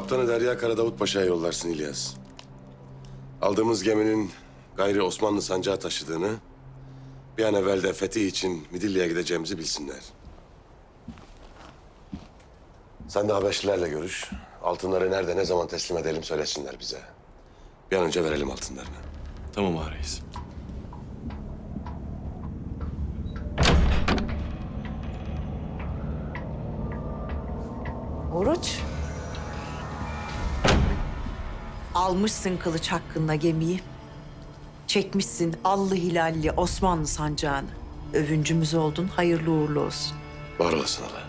Kaptanı Derya Karadavut Paşa'ya yollarsın İlyas. Aldığımız geminin gayri Osmanlı sancağı taşıdığını... ...bir an evvel de fetih için Midilli'ye gideceğimizi bilsinler. Sen de Habeşlilerle görüş. Altınları nerede, ne zaman teslim edelim söylesinler bize. Bir an önce verelim altınlarını. Tamam ağa reis. Oruç. Almışsın kılıç hakkında gemiyi. Çekmişsin allı hilalli Osmanlı sancağını. Övüncümüz oldun, hayırlı uğurlu olsun. Var olasın hala.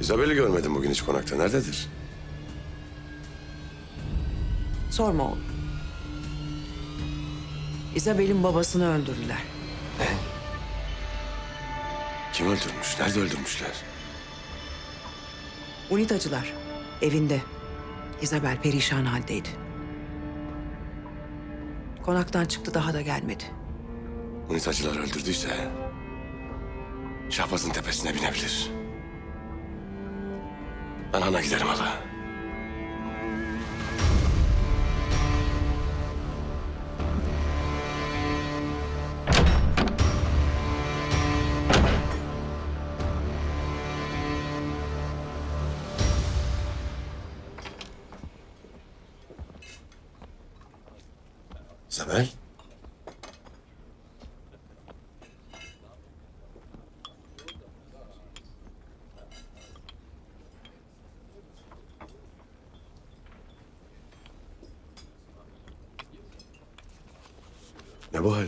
İzabel'i görmedim bugün hiç konakta. Nerededir? Sorma oğlum. İzabel'in babasını öldürdüler. Kim öldürmüş? Nerede öldürmüşler? Unitacılar evinde. İzabel perişan haldeydi. Konaktan çıktı daha da gelmedi. Unitacılar öldürdüyse... Şahbaz'ın tepesine binebilir. Ben ana giderim hala. Isabel. Ne bu hal?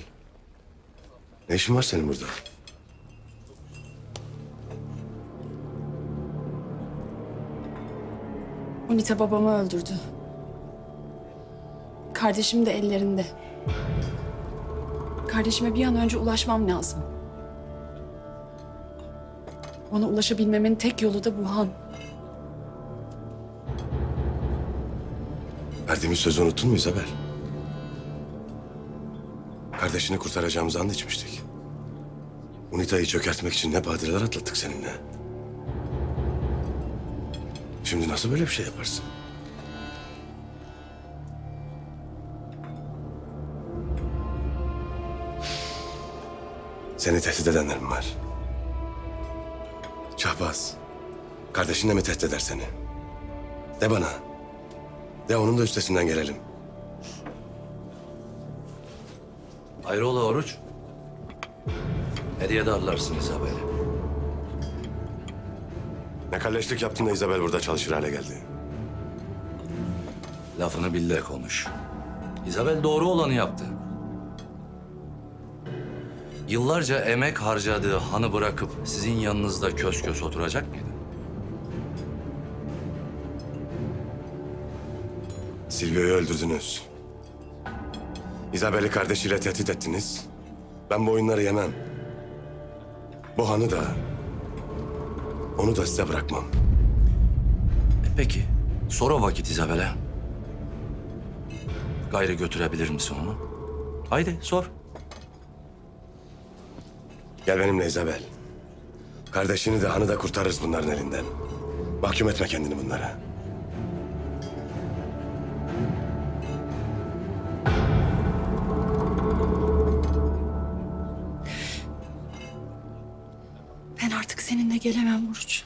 Ne işin var senin burada? Unita babamı öldürdü. Kardeşim de ellerinde. Kardeşime bir an önce ulaşmam lazım. Ona ulaşabilmemin tek yolu da bu han. Verdiğimiz sözü unuttun mu İzabel? Kardeşini kurtaracağımızı and içmiştik. Unita'yı çökertmek için ne badireler atlattık seninle. Şimdi nasıl böyle bir şey yaparsın? Seni tehdit edenler mi var? Şahbaz, kardeşin de mi tehdit eder seni? De bana. De onun da üstesinden gelelim. Hayrola Oruç? Nereye darlarsın İzabel'i? Ne kalleşlik yaptın da İzabel burada çalışır hale geldi. Lafını bil de konuş. İzabel doğru olanı yaptı. Yıllarca emek harcadığı hanı bırakıp sizin yanınızda kös kös oturacak mıydı? Silvio'yu öldürdünüz. İzabel'i kardeşiyle tehdit ettiniz. Ben bu oyunları yemem. Bu hanı da, onu da size bırakmam. E peki, sor o vakit İzabel'e. Gayrı götürebilir misin onu? Haydi sor. Gel benimle İzabel. Kardeşini de hanı da kurtarırız bunların elinden. Mahkum etme kendini bunlara. Ben artık seninle gelemem Oruç.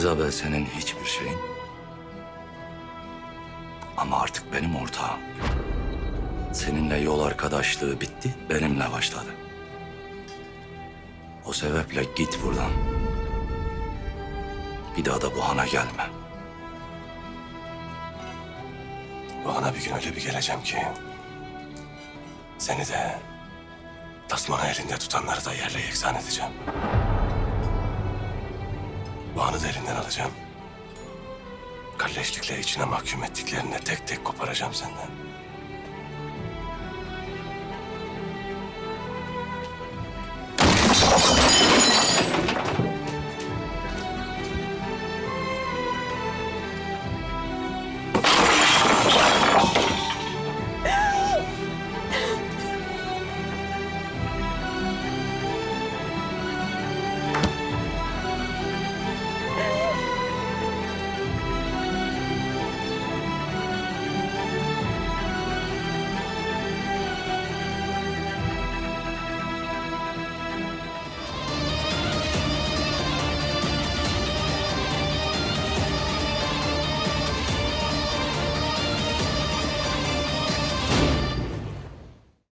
İzabel senin hiçbir şeyin. Ama artık benim ortağım. Seninle yol arkadaşlığı bitti, benimle başladı. O sebeple git buradan. Bir daha da bu hana gelme. Bu hana bir gün öyle bir geleceğim ki... ...seni de... ...tasmanı elinde tutanları da yerle yeksan edeceğim. Da elinden alacağım. Kalleşlikle içine mahkum ettiklerini de tek tek koparacağım senden.